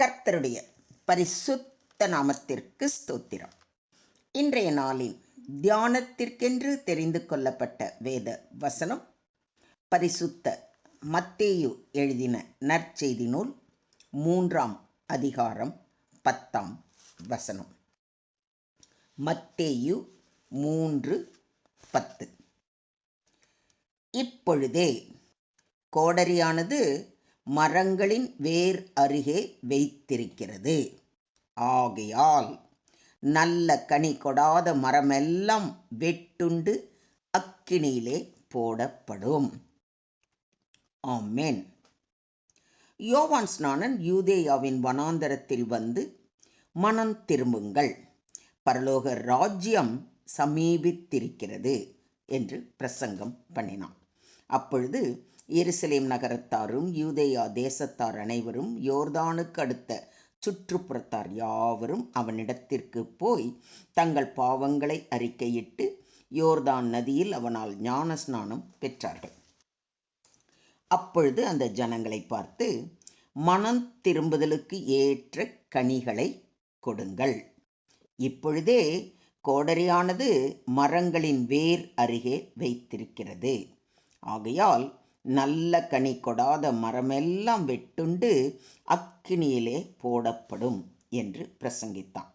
கர்த்தருடைய பரிசுத்த நாமத்திற்கு ஸ்தோத்திரம். இன்றைய நாளின் தியானத்திற்கென்று தெரிந்து கொள்ளப்பட்ட வேத வசனம் பரிசுத்த மத்தேயு எழுதின நற்செய்தி நூல் மூன்றாம் அதிகாரம் பத்தாம் வசனம். மத்தேயு மூன்று பத்து. இப்பொழுதே கோடரியானது மரங்களின் வேர் அருகே வைத்திருக்கிறது. ஆகையால் நல்ல கனி கொடாத மரமெல்லாம் வெட்டுண்டு அக்கினியிலே போடப்படும். ஆமேன். யோவான் ஸ்நானன் யூதேயாவின் வனாந்தரத்தில் வந்து மனம் திரும்புங்கள். பரலோக ராஜ்யம் சமீபித்திருக்கிறது என்று பிரசங்கம் பண்ணினான். அப்பொழுது எருசலேம் நகரத்தாரும் யூதேயா தேசத்தார் அனைவரும் யோர்தானுக்கு அடுத்த சுற்றுப்புறத்தார் யாவரும் அவனிடத்திற்கு போய் தங்கள் பாவங்களை அறிக்கையிட்டு யோர்தான் நதியில் அவனால் ஞான ஸ்நானம் பெற்றார்கள். அப்பொழுது அந்த ஜனங்களை பார்த்து மனம் திரும்புதலுக்கு ஏற்ற கனிகளை கொடுங்கள். இப்பொழுதே கோடரியானது மரங்களின் வேர் அருகே வைத்திருக்கிறது. ஆகையால் நல்ல கனி கொடாத மரமெல்லாம் வெட்டுண்டு அக்கினியிலே போடப்படும் என்று பிரசங்கித்தான்.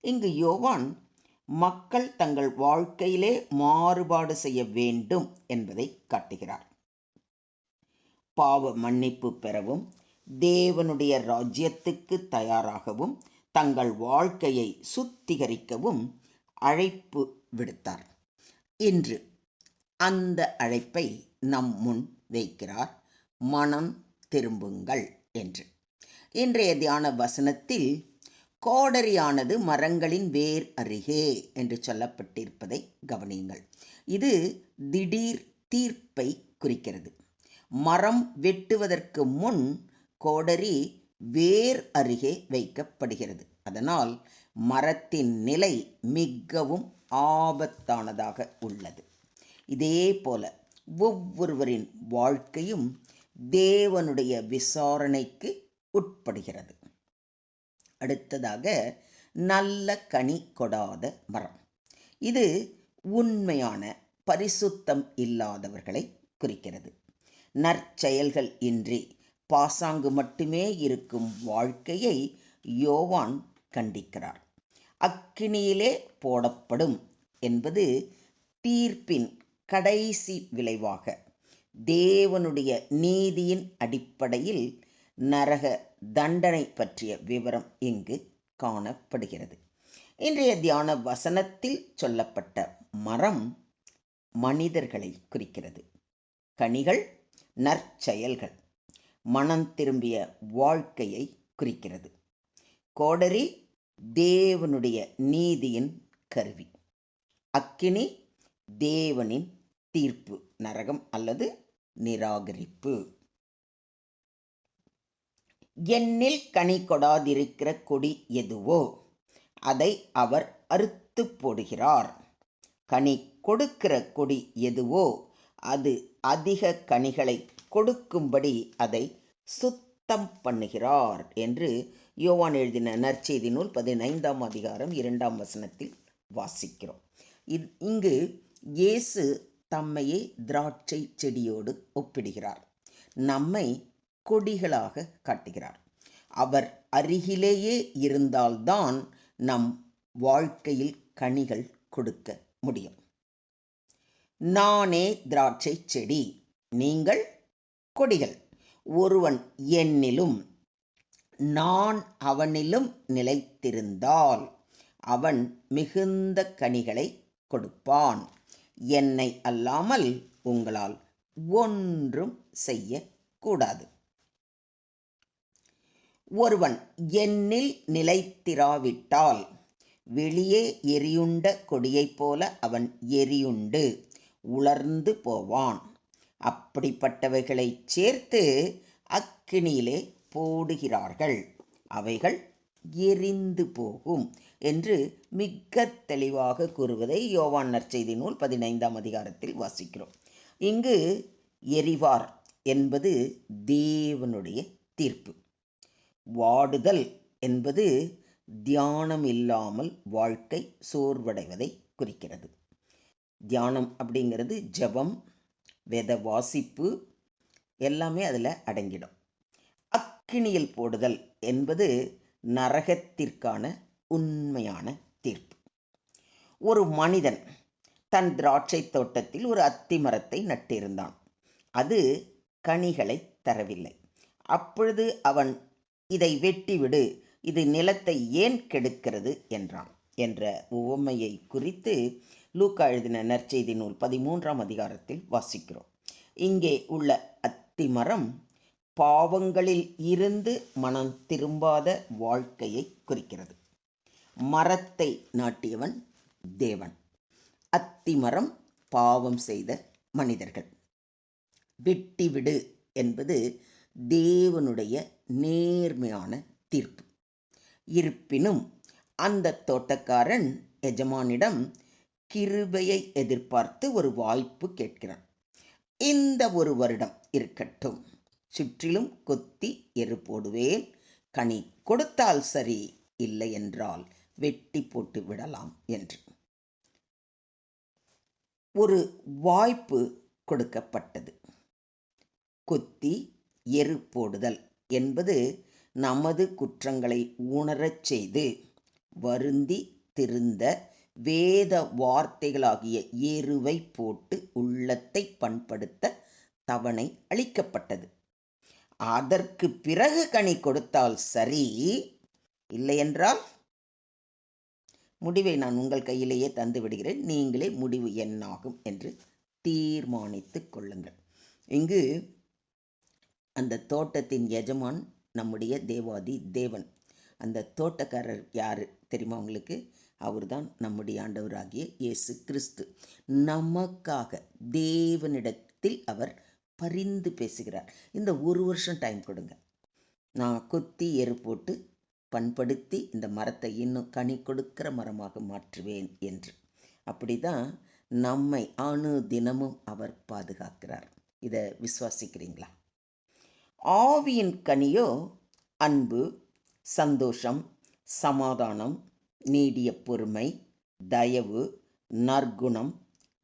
இங்கு யோவான் மக்கள் தங்கள் வாழ்க்கையிலே மாறுபாடு செய்ய வேண்டும் என்பதை காட்டுகிறார். பாவ மன்னிப்பு பெறவும் தேவனுடைய ராஜ்யத்துக்கு தயாராகவும் தங்கள் வாழ்க்கையை சுத்திகரிக்கவும் அழைப்பு விடுத்தார். இன்று அந்த அழைப்பை நம் முன் வைக்கிறார் மனம் திரும்புங்கள் என்று. இன்றைய தியான வசனத்தில் கோடரியானது மரங்களின் வேர் அருகே என்று சொல்லப்பட்டிருப்பதை கவனியுங்கள். இது திடீர் தீர்ப்பை குறிக்கிறது. மரம் வெட்டுவதற்கு முன் கோடரி வேர் அருகே வைக்கப்படுகிறது. அதனால் மரத்தின் நிலை மிகவும் ஆபத்தானதாக உள்ளது. இதே போல ஒவ்வொருவரின் வாழ்க்கையும் தேவனுடைய விசாரணைக்கு உட்படுகிறது. அடுத்ததாக நல்ல கனி கொடாத மரம். இது உண்மையான பரிசுத்தம் இல்லாதவர்களை குறிக்கிறது. நற்செயல்கள் இன்றி பாசாங்கு மட்டுமே இருக்கும் வாழ்க்கையை யோவான் கண்டிக்கிறார். அக்கினியிலே போடப்படும் என்பது தீர்ப்பின் கடைசி விளைவாக தேவனுடைய நீதியின் அடிப்படையில் நரக தண்டனை பற்றிய விவரம் இங்கு காணப்படுகிறது. இன்றைய தியான வசனத்தில் சொல்லப்பட்ட மரம் மனிதர்களை குறிக்கிறது. கனிகள் நற்செயல்கள் மனம் திரும்பிய வாழ்க்கையை குறிக்கிறது. கோடரி தேவனுடைய நீதியின் கருவி. அக்கினி தேவனின் தீர்ப்பு நரகம் அல்லது நிராகரிப்பு. எண்ணில் கனி கொடாதிருக்கிற கொடி எதுவோ அதை அவர் அறுத்து போடுகிறார். கனி கொடுக்கிற கொடி எதுவோ அது அதிக கனிகளை கொடுக்கும்படி அதை சுத்தம் பண்ணுகிறார் என்று யோவான் எழுதின நற்செய்தி நூல் பதினைந்தாம் அதிகாரம் இரண்டாம் வசனத்தில் வாசிக்கிறோம். இங்கு இயேசு தம்மையே திராட்சை செடியோடு ஒப்பிடுகிறார். நம்மை கொடிகளாக காட்டுகிறார். அவர் அருகிலேயே இருந்தால்தான் நம் வாழ்க்கையில் கனிகள் கொடுக்க முடியும். நானே திராட்சை செடி நீங்கள் கொடிகள். ஒருவன் என்னிலும் நான் அவனிலும் நிலைத்திருந்தால் அவன் மிகுந்த கனிகளை கொடுப்பான். என்னை அல்லாமல் உங்களால் ஒன்றும் செய்யக்கூடாது. ஒருவன் என்னில் நிலைத்திராவிட்டால் வெளியே எரியுண்ட கொடியைப் போல அவன் எரியுண்டு உலர்ந்து போவான். அப்படிப்பட்டவைகளைச் சேர்த்து அக்கினியிலே போடுகிறார்கள். அவைகள் எரிந்து போகும் என்று மிக தெளிவாக கூறுவதை யோவான் நற்செய்தி நூல் பதினைந்தாம் அதிகாரத்தில் வாசிக்கிறோம். இங்கு எரிவார் என்பது தேவனுடைய தீர்ப்பு. வாடுதல் என்பது தியானம் இல்லாமல் வாழ்க்கை சோர்வடைவதை குறிக்கிறது. தியானம் அப்படிங்கிறது ஜபம் வேத வாசிப்பு எல்லாமே அதில் அடங்கிடும். அக்கினியில் போடுதல் என்பது நரகத்திற்கான உண்மையான தீர்ப்பு. ஒரு மனிதன் தன் திராட்சை தோட்டத்தில் ஒரு அத்தி மரத்தை நட்டிருந்தான். அது கனிகளை தரவில்லை. அப்பொழுது அவன் இதை வெட்டிவிடு இது நிலத்தை ஏன் கெடுக்கிறது? என்றான். என்ற உவமையை குறித்து லூக்கா எழுதின நற்செய்தி நூல் பதிமூன்றாம் அதிகாரத்தில் வாசிக்கிறோம். இங்கே உள்ள அத்திமரம் பாவங்களில் இருந்து மனம் திரும்பாத வாழ்க்கையை குறிக்கிறது. மரத்தை நாட்டியவன் தேவன். அத்திமரம் பாவம் செய்த மனிதர்கள். விட்டிவிடு என்பது தேவனுடைய நேர்மையான தீர்ப்பு. இருப்பினும் அந்த தோட்டக்காரன் எஜமானிடம் கிருபையை எதிர்பார்த்து ஒரு வாய்ப்பு கேட்கிறான். இந்த ஒரு வருடம் இருக்கட்டும். சுற்றிலும் கொத்தி எரு போடுவேன் கனி கொடுத்தால் சரி இல்லை என்றால் வெட்டி போட்டு விடலாம் என்று. ஒரு வாய்ப்பு கொடுக்கப்பட்டது. கொத்தி எரு போடுதல் என்பது நமது குற்றங்களை உணரச் செய்து வருந்தி திருந்த வேத வார்த்தைகளாகிய எருவை போட்டு உள்ளத்தை பண்படுத்த தவணை அளிக்கப்பட்டது. அதற்கு பிறகு கனி கொடுத்தால் சரி இல்லையென்றால்? முடிவை நான் உங்கள் கையிலேயே தந்து விடுகிறேன். நீங்களே முடிவு என்னாகும் என்று தீர்மானித்து கொள்ளுங்கள். இங்கு அந்த தோட்டத்தின் எஜமான் நம்முடைய தேவாதி தேவன். அந்த தோட்டக்காரர் யார் தெரியுமா உங்களுக்கு? அவர்தான் நம்முடைய ஆண்டவராகிய இயேசு கிறிஸ்து. நமக்காக தேவனிடத்தில் அவர் பரிந்து பேசுகிறார். இந்த ஒரு வருஷம் டைம் கொடுங்க. நான் கொத்தி எரு போட்டு பண்படுத்தி இந்த மரத்தை இன்னும் கனி கொடுக்கிற மரமாக மாற்றுவேன் என்று. அப்படி தான் நம்மை அணு தினமும் அவர் பாதுகாக்கிறார். இதை விசுவாசிக்கிறீங்களா? ஆவியின் கனியோ அன்பு சந்தோஷம் சமாதானம் நீடிய பொறுமை தயவு நற்குணம்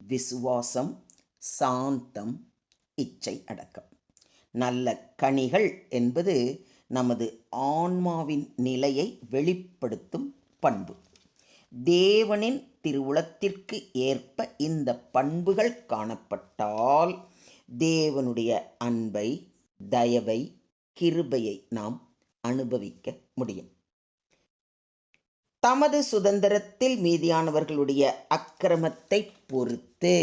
விசுவாசம் சாந்தம் இச்சை அடக்கம். நல்ல கனிகள் என்பது நமது ஆன்மாவின் நிலையை வெளிப்படுத்தும் பண்பு. தேவனின் திருவுளத்திற்கு ஏற்ப இந்த பண்புகள் காணப்பட்டால் தேவனுடைய அன்பை தயவை கிருபையை நாம் அனுபவிக்க முடியும். தமது சுதந்திரத்தில் மீதியானவர்களுடைய அக்கிரமத்தை பொறுத்து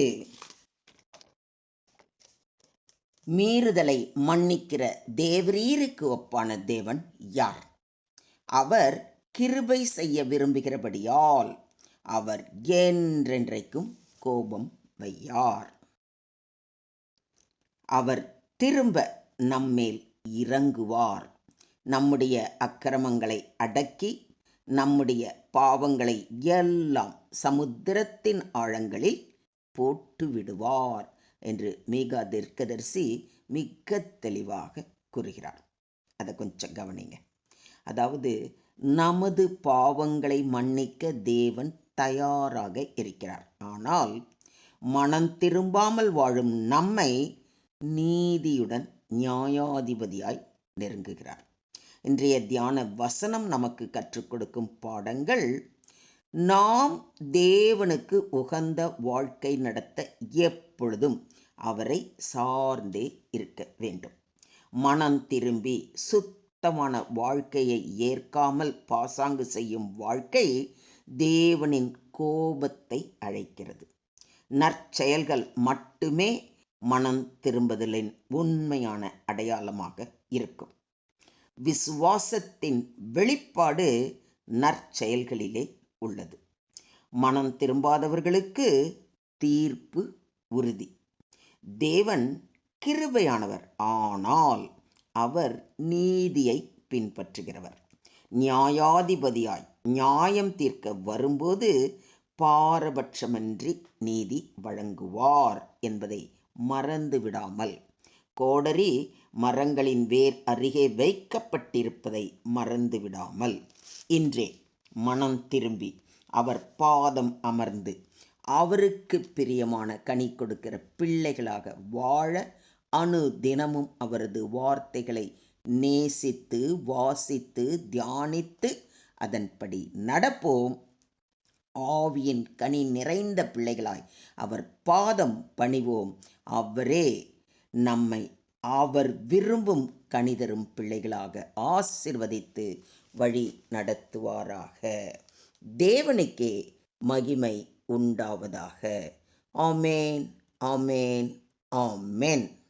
மீறுதலை மன்னிக்கிற தேவரீருக்கு ஒப்பான தேவன் யார்? அவர் கிருபை செய்ய விரும்புகிறபடியால் அவர் என்றென்றைக்கும் கோபம் வையார். அவர் திரும்ப நம்மேல் இறங்குவார். நம்முடைய அக்கிரமங்களை அடக்கி நம்முடைய பாவங்களை எல்லாம் சமுத்திரத்தின் ஆழங்களில் போட்டு விடுவார் என்று மீகா தீர்க்கதரிசி மிக தெளிவாக கூறுகிறார். அதை கொஞ்சம் கவனிங்க. அதாவது நமது பாவங்களை மன்னிக்க தேவன் தயாராக இருக்கிறார். ஆனால் மனம் திரும்பாமல் வாழும் நம்மை நீதியுடன் நியாயாதிபதியாய் நெருங்குகிறார். இன்றைய தியான வசனம் நமக்கு கற்றுக் கொடுக்கும் பாடங்கள் நாம் தேவனுக்கு உகந்த வாழ்க்கை நடத்த எப்பொழுதும் அவரை சார்ந்தே இருக்க வேண்டும். மனம் திரும்பி சுத்தமான வாழ்க்கையை ஏற்காமல் பாசாங்கு செய்யும் வாழ்க்கை தேவனின் கோபத்தை அழைக்கிறது. நற்செயல்கள் மட்டுமே மனம் திரும்புதலின் உண்மையான அடையாளமாக இருக்கும். விசுவாசத்தின் வெளிப்பாடு நற்செயல்களிலே உள்ளது. மனம் திரும்பாதவர்களுக்கு தீர்ப்பு உறுதி. தேவன் கிருபையானவர். ஆனால் அவர் நீதியை பின்பற்றுகிறவர். நியாயாதிபதியாய் நியாயம் தீர்க்க வரும்போது பாரபட்சமின்றி நீதி வழங்குவார் என்பதை மறந்து விடாமல் கோடரி மரங்களின் வேர் அருகே வைக்கப்பட்டிருப்பதை மறந்து விடாமல் இன்றே மனம் திரும்பி அவர் பாதம் அமர்ந்து அவருக்கு பிரியமான கனி கொடுக்கிற பிள்ளைகளாக வாழ அணு தினமும் அவரது வார்த்தைகளை நேசித்து வாசித்து தியானித்து அதன்படி நடப்போம். ஆவியின் கனி நிறைந்த பிள்ளைகளாய் அவர் பாதம் பணிவோம். அவரே நம்மை அவர் விரும்பும் கனிதரும் பிள்ளைகளாக ஆசிர்வதித்து வழி நடத்துவாராக. தேவனுக்கே மகிமை உண்டாவதாக. ஆமேன் ஆமேன் ஆமென்.